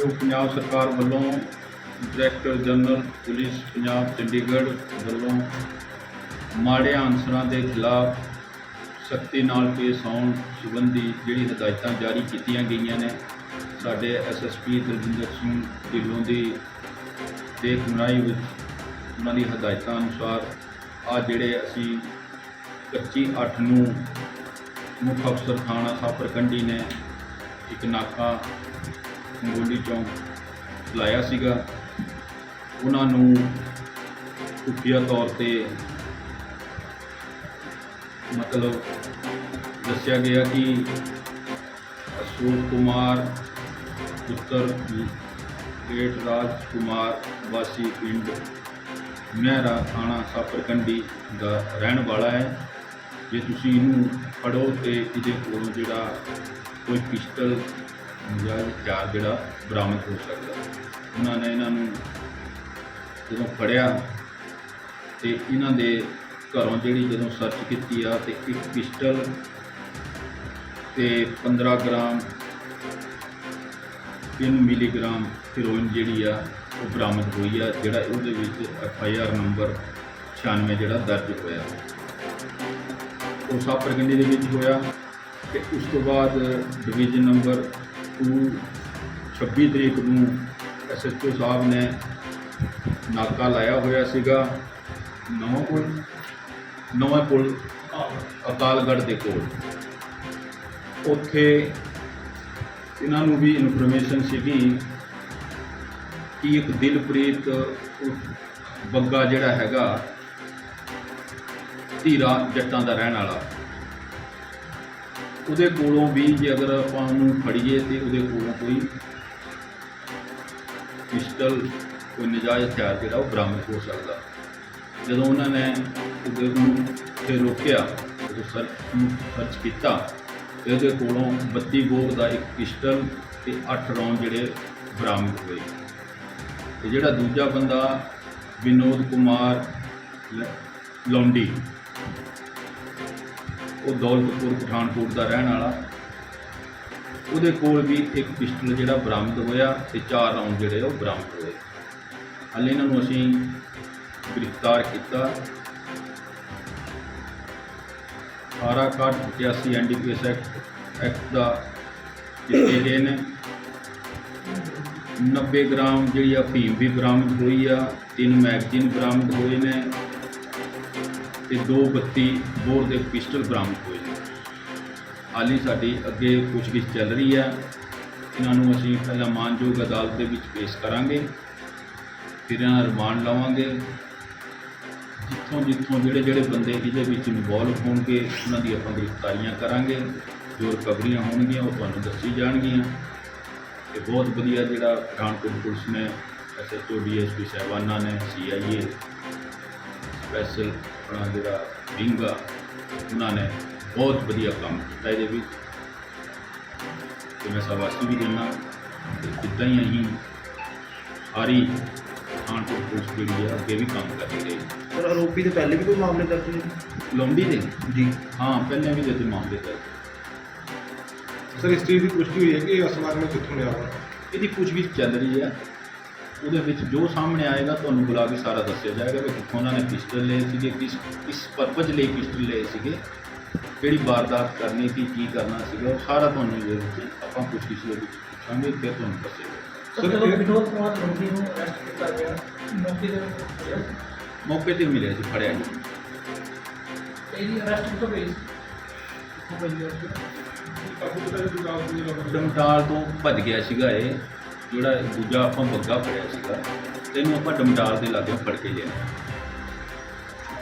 ਪੰਜਾਬ ਸਰਕਾਰ ਵੱਲੋਂ director general, police, Punjab, Chandigarh ਵੱਲੋਂ ਮਾੜੇ ਅਨਸਰਾਂ ਦੇ ਖਿਲਾਫ ਸਖਤੀ ਨਾਲ ਪੇਸ਼ ਆਉਣ ਸੰਬੰਧੀ ਜਿਹੜੀ ਹਦਾਇਤਾਂ ਜਾਰੀ ਕੀਤੀਆਂ ਗਈਆਂ ਨੇ, ਸਾਡੇ ਐਸਐਸਪੀ ਦਲਜਿੰਦਰ ਸਿੰਘ ਢਿੱਲੋਂ ਦੀ ਦੇਖ ਵਿੱਚ ਉਹਨਾਂ ਦੀ ਹਦਾਇਤਾਂ ਅਨੁਸਾਰ ਆ ਜਿਹੜੇ ਅਸੀਂ 25 ਅੱਠ ਨੂੰ ਮੁੱਖ ਅਫਸਰ ਥਾਣਾ ਸਾਪਰਕੰਡੀ ਨੇ ਇੱਕ ਨਾਕਾ ਗੋਲੀ ਚੌਂਕ ਲਾਇਆ ਸੀਗਾ। ਉਹਨਾਂ ਨੂੰ ਖੁਫੀਆ ਤੌਰ ਤੇ ਮਤਲਬ ਦੱਸਿਆ ਗਿਆ ਕਿ ਅਸ਼ੋਕ ਕੁਮਾਰ, ਪੁੱਤਰ ਗੇਟ ਰਾਜ ਕੁਮਾਰ ਵਾਸੀ ਪਿੰਡ ਮਹਿਰਾ ਥਾਣਾ ਸਾਪਰਕੰਡੀ ਦਾ ਰਹਿਣ ਵਾਲਾ ਹੈ। ਜੇ ਤੁਸੀਂ ਇਹਨੂੰ ਫੜੋ ਤੇ ਇਹਦੇ ਕੋਲੋਂ ਜਿਹੜਾ ਕੋਈ ਪਿਸਟਲ ਜਾਂ ਹਥਿਆਰ ਜਿਹੜਾ ਬਰਾਮਦ ਹੋ ਸਕਦਾ। ਉਹਨਾਂ ਨੇ ਇਹਨਾਂ ਨੂੰ ਜਦੋਂ ਫੜਿਆ ਤੇ ਇਹਨਾਂ ਦੇ ਘਰੋਂ ਜਿਹੜੀ ਜਦੋਂ ਸਰਚ ਕੀਤੀ ਆ ਤੇ ਇੱਕ ਪਿਸਟਲ ਤੇ 15 ਗ੍ਰਾਮ 3 ਮਿਲੀਗ੍ਰਾਮ ਹੈਰੋਇਨ ਜਿਹੜੀ ਆ ਉਹ ਬਰਾਮਦ ਹੋਈ ਆ, ਜਿਹੜਾ ਉਹਦੇ ਵਿੱਚ ਐਫ ਆਈ ਆਰ ਨੰਬਰ 96 ਜਿਹੜਾ ਦਰਜ ਹੋਇਆ। ਉਹ ਸਭ ਦੇ ਵਿੱਚ ਹੋਇਆ ਤੇ ਉਸ ਤੋਂ ਬਾਅਦ ਡਿਵੀਜ਼ਨ ਨੰਬਰ 2 26 ਤਰੀਕ ਨੂੰ ਐਸਐਚਓ ਸਾਹਿਬ ਨੇ ਨਾਕਾ ਲਾਇਆ ਹੋਇਆ ਸੀਗਾ। ਨਵਾਂ ਪੁਲ ਨਵਾਂ ਪੁਲ ਅਕਾਲਗੜ੍ਹ ਦੇ ਕੋਲ। ਉੱਥੇ ਇਹਨਾਂ ਨੂੰ ਵੀ ਇਨਫੋਰਮੇਸ਼ਨ ਸੀਗੀ ਕਿ ਇੱਕ ਦਿਲਪ੍ਰੀਤ ਬੱਗਾ ਜਿਹੜਾ ਹੈਗਾ ਧੀਰਾ ਜੱਟਾਂ ਦਾ ਰਹਿਣ ਵਾਲਾ। ਉਹਦੇ ਕੋਲੋਂ ਵੀ ਜੇ ਅਗਰ ਆਪਾਂ ਉਹਨੂੰ ਫੜੀਏ ਤੇ ਉਹਦੇ ਕੋਲੋਂ ਕੋਈ ਪਿਸਟਲ, ਕੋਈ ਨਜਾਇਜ਼ ਹਥਿਆਰ ਜਿਹੜਾ ਉਹ ਬਰਾਮਦ ਹੋ ਸਕਦਾ। ਜਦੋਂ ਉਹਨਾਂ ਨੇ ਉਹਦੇ ਨੂੰ ਤੇ ਰੋਕਿਆ, ਜਦੋਂ ਸਰਚ ਨੂੰ ਸਰਚ ਕੀਤਾ, ਤੇ ਉਹਦੇ ਕੋਲੋਂ 32 ਬੋਰ ਦਾ ਇੱਕ ਪਿਸਟਲ ਤੇ 8 ਰੌਂਡ ਜਿਹੜੇ ਬਰਾਮਦ ਹੋਏ। ਤੇ ਜਿਹੜਾ ਦੂਜਾ ਬੰਦਾ ਵਿਨੋਦ ਕੁਮਾਰ ਲੌਂਡੀ ਉਹ ਦੌਲਤਪੁਰ, ਪਠਾਨਕੋਟ ਦਾ ਰਹਿਣ ਵਾਲਾ। ਉਹਦੇ ਕੋਲ ਵੀ ਇੱਕ ਪਿਸਟਲ ਜਿਹੜਾ ਬਰਾਮਦ ਹੋਇਆ ਤੇ ਚਾਰ ਰਾਉਂਡ ਜਿਹੜੇ ਉਹ ਬਰਾਮਦ ਹੋਏ। ਹਾਲੇ ਇਹਨਾਂ ਨੂੰ ਅਸੀਂ ਗ੍ਰਿਫਤਾਰ ਕੀਤਾ। 1881 ਐਨਡੀਪੀਐਸ ਐਕਟ ਐਕਟ ਦਾ ਕੀਤੇ ਗਏ ਨੇ। 90 ਗ੍ਰਾਮ ਜਿਹੜੀ ਆ ਭੀਮ ਵੀ ਬਰਾਮਦ ਹੋਈ ਆ, ਤਿੰਨ ਮੈਗਜ਼ੀਨ ਬਰਾਮਦ ਹੋਏ ਨੇ। ਤੇ ਦੋ 32 ਬੋਰ ਦੇ ਪਿਸਟਲ ਬਰਾਮਦ ਹੋਏ ਨੇ। ਹਾਲੀ ਸਾਡੀ ਅੱਗੇ ਪੁੱਛਗਿੱਛ ਚੱਲ ਰਹੀ ਹੈ। ਇਹਨਾਂ ਨੂੰ ਅਸੀਂ ਪਹਿਲਾਂ ਮਾਨਯੋਗ ਅਦਾਲਤ ਦੇ ਵਿੱਚ ਪੇਸ਼ ਕਰਾਂਗੇ। ਫਿਰ ਇਹਨਾਂ ਰਿਮਾਂਡ ਲਵਾਂਗੇ। ਜਿੱਥੋਂ ਜਿੱਥੋਂ ਜਿਹੜੇ ਜਿਹੜੇ ਬੰਦੇ ਇਹਦੇ ਵਿੱਚ ਇਨਵੋਲਵ ਹੋਣਗੇ, ਉਹਨਾਂ ਦੀ ਆਪਾਂ ਗ੍ਰਿਫਤਾਰੀਆਂ ਕਰਾਂਗੇ। ਜੋ ਰਿਕਵਰੀਆਂ ਹੋਣਗੀਆਂ, ਉਹ ਤੁਹਾਨੂੰ ਦੱਸੀ ਜਾਣਗੀਆਂ। ਤੇ ਬਹੁਤ ਵਧੀਆ ਜਿਹੜਾ ਪਠਾਨਕੋਟ ਪੁਲਿਸ ਨੇ ਐਸਐਚਓ ਡੀਐਸਪੀ ਸਾਹਿਬਾਨਾਂ ਨੇ ਸੀਆਈਏ ਸਪੈਸ਼ਲ ਆਪਣਾ ਜਿਹੜਾ ਵਿੰਗ ਆ ਉਹਨਾਂ ਨੇ ਬਹੁਤ ਵਧੀਆ ਕੰਮ ਕੀਤਾ ਇਹਦੇ ਵਿੱਚ। ਤੇ ਮੈਂ ਸ਼ਾਬਾਸ਼ੀ ਵੀ ਦਿੰਦਾ। ਤੇ ਇੱਦਾਂ ਹੀ ਅਸੀਂ ਸਾਰੀ ਪਠਾਨਕੋਟ ਪੁਲਿਸ ਜਿਹੜੀ ਆ ਅੱਗੇ ਵੀ ਕੰਮ ਕਰਦੀ ਰਹੀ। ਸਰ ਆਰੋਪੀ ਦੇ ਪਹਿਲੇ ਵੀ ਕੋਈ ਮਾਮਲੇ ਦਰਜ ਨੇ? ਲੰਬੀ ਦੇ ਜੀ। ਹਾਂ ਪਹਿਲਾਂ ਵੀ ਜਦ ਮਾਮਲੇ ਦਰਜ। ਸਰ ਇਸ ਚੀਜ਼ ਦੀ ਪੁਸ਼ਟੀ ਹੋਈ ਹੈ ਕਿ ਇਹ ਅਸਮਾਨ ਨੂੰ ਕਿੱਥੋਂ ਲਿਆ ਵਾ ਇਹਦੀ ਪੁੱਛਗਿੱਛ ਚੱਲ ਰਹੀ ਹੈ ਉਹਦੇ ਵਿੱਚ ਜੋ ਸਾਹਮਣੇ ਆਏਗਾ ਤੁਹਾਨੂੰ ਬੁਲਾ ਕੇ ਸਾਰਾ ਦੱਸਿਆ ਜਾਏਗਾ ਕਿ ਕਿੱਥੋਂ ਉਹਨਾਂ ਨੇ ਪਿਸਟਲ ਲਏ ਸੀਗੇ ਕਿਸ ਕਿਸ ਪਰਪਸ ਲਈ ਪਿਸਟਲ ਲਏ ਸੀਗੇ ਕਿਹੜੀ ਵਾਰਦਾਤ ਕਰਨੀ ਸੀ ਕੀ ਕਰਨਾ ਸੀਗਾ ਉਹ ਸਾਰਾ ਤੁਹਾਨੂੰ ਇਹਦੇ ਵਿੱਚ ਆਪਾਂ ਪੁੱਛਗਿੱਛ ਦੇ ਵਿੱਚ ਪੁੱਛਾਂਗੇ ਫਿਰ ਤੁਹਾਨੂੰ ਦੱਸੇਗਾ ਜਦੋਂ ਵਿਨੋਦ ਕੁਮਾਰ ਰੋਡੀ ਨੂੰ ਅਰੈਸਟ ਕੀਤਾ ਗਿਆ ਮੌਕੇ ਤੇ। ਮੌਕੇ ਤੇ ਮਿਲਿਆ ਸੀ ਫੜਿਆ ਜੀ। ਤੇ ਇਹਦੀ ਅਰੈਸਟ ਕਿੱਥੋਂ ਹੋਈ? ਕਾਬੂ ਕੀਤਾ ਜੀ ਪੰਜਾਬ ਦੀ ਲੋਕਾਂ ਡਮਟਾਲ ਤੋਂ ਭੱਜ ਗਿਆ ਸੀਗਾ ਇਹ। ਜਿਹੜਾ ਦੂਜਾ ਆਪਾਂ ਬੱਗਾ ਫੜਿਆ ਸੀਗਾ ਤੈਨੂੰ ਆਪਾਂ ਡਮਟਾਲ ਦੇ ਲਾਗੇ ਫੜ ਕੇ ਲਿਆ